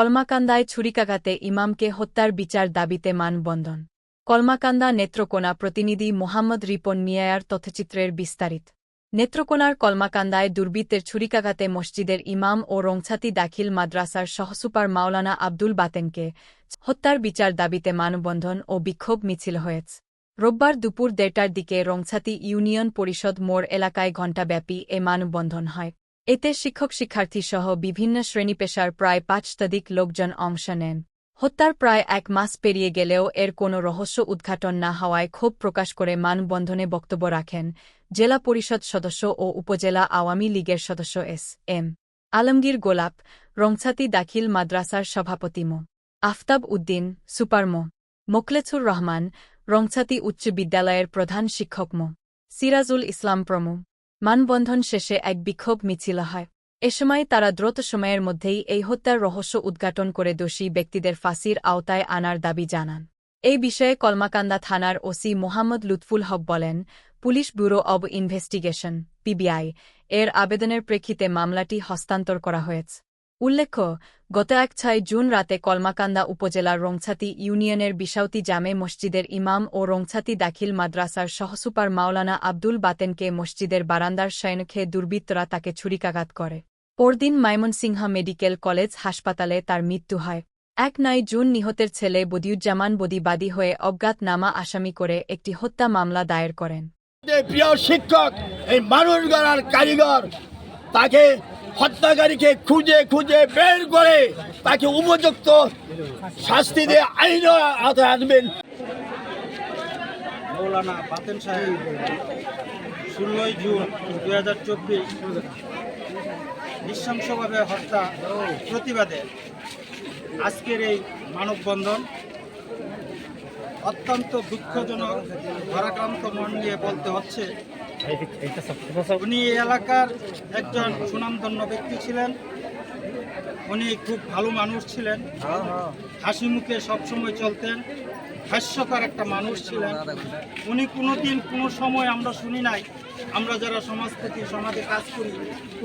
কলমাকান্দায় ছুরিকাঘাতে ইমামকে হত্যার বিচার দাবিতে মানবন্ধন। কলমাকান্দা নেত্রকোনা প্রতিনিধি মোহাম্মদ রিপন মিয়ায়ার তথ্যচিত্রের বিস্তারিত। নেত্রকোনার কলমাকান্দায় দুর্বৃত্তের ছুরিকাঘাতে মসজিদের ইমাম ও রংছাতি দাখিল মাদ্রাসার সহসুপার মাওলানা আব্দুল বাতেনকে হত্যার বিচার দাবিতে মানববন্ধন ও বিক্ষোভ মিছিল হয়েছে। রোববার দুপুর দেড়টার দিকে রংছাতি ইউনিয়ন পরিষদ মোড় এলাকায় ঘণ্টাব্যাপী এ মানববন্ধন হয়। এতে শিক্ষক শিক্ষার্থীসহ বিভিন্ন শ্রেণীপেশার প্রায় পাঁচ শতাধিক লোকজন অংশ নেন। হত্যার প্রায় এক মাস পেরিয়ে গেলেও এর কোনো রহস্য উদ্ঘাটন না হওয়ায় ক্ষোভ প্রকাশ করে মানবন্ধনে বক্তব্য রাখেন জেলা পরিষদ সদস্য ও উপজেলা আওয়ামী লীগের সদস্য এস এম আলমগীর গোলাপ, রংছাতি দাখিল মাদ্রাসার সভাপতি মো. আফতাব উদ্দিন, সুপার মো. মোকলেছুর রহমান, রংছাতি উচ্চ বিদ্যালয়ের প্রধান শিক্ষক মো. সিরাজুল ইসলাম প্রমুখ। মানবন্ধন শেষে এক বিক্ষোভ মিছিল হয়। এ সময় তারা দ্রুত সময়ের মধ্যেই এই হত্যার রহস্য উদ্ঘাটন করে দোষী ব্যক্তিদের ফাঁসির আওতায় আনার দাবি জানান। এই বিষয়ে কলমাকান্দা থানার ওসি মোহাম্মদ লুৎফুল হক বলেন, police bureau of investigation, PBI, এর আবেদনের প্রেক্ষিতে মামলাটি হস্তান্তর করা হয়েছে। উল্লেখ্য, গত এক ছয় জুন রাতে কলমাকান্দা উপজেলার রংছাতি ইউনিয়নের বিশাউতি জামে মসজিদের ইমাম ও রংছাতি দাখিল মাদ্রাসার সহসুপার মাওলানা আব্দুল বাতেনকে মসজিদের বারান্দার শয়নখে দুর্বৃত্তরা তাকে ছুরিকাঘাত করে। পরদিন ময়মনসিংহ মেডিকেল কলেজ হাসপাতালে তার মৃত্যু হয়। এক নয় জুন নিহতের ছেলে বদিউজ্জামান বদিবাদী হয়ে অজ্ঞাতনামা আসামি করে একটি হত্যা মামলা দায়ের করেন। প্রিয় শিক্ষক, এই মানুষ গড়ার কারিগর, তাকে হত্যাকারীকে খুঁজে খুঁজে বের করে তাকে উপযুক্ত শাস্তি দিয়ে আইন আওতায় আনবেন। সাহেব, ষোলোই জুন দুই হাজার চব্বিশ নৃশংসভাবে হত্যা প্রতিবাদে আজকের এই মানববন্ধন অত্যন্ত দুঃখজনক, ভারাক্রান্ত মন নিয়ে বলতে হচ্ছে উনি এলাকার একজন সুনামধন্য ব্যক্তি ছিলেন। উনি খুব ভালো মানুষ ছিলেন। হাসি মুখে সবসময় চলতেন। হাস্যকর একটা মানুষ ছিলেন। উনি কোনোদিন কোনো সময় আমরা শুনি নাই। আমরা যারা সমাজ থেকে, সমাজে কাজ করি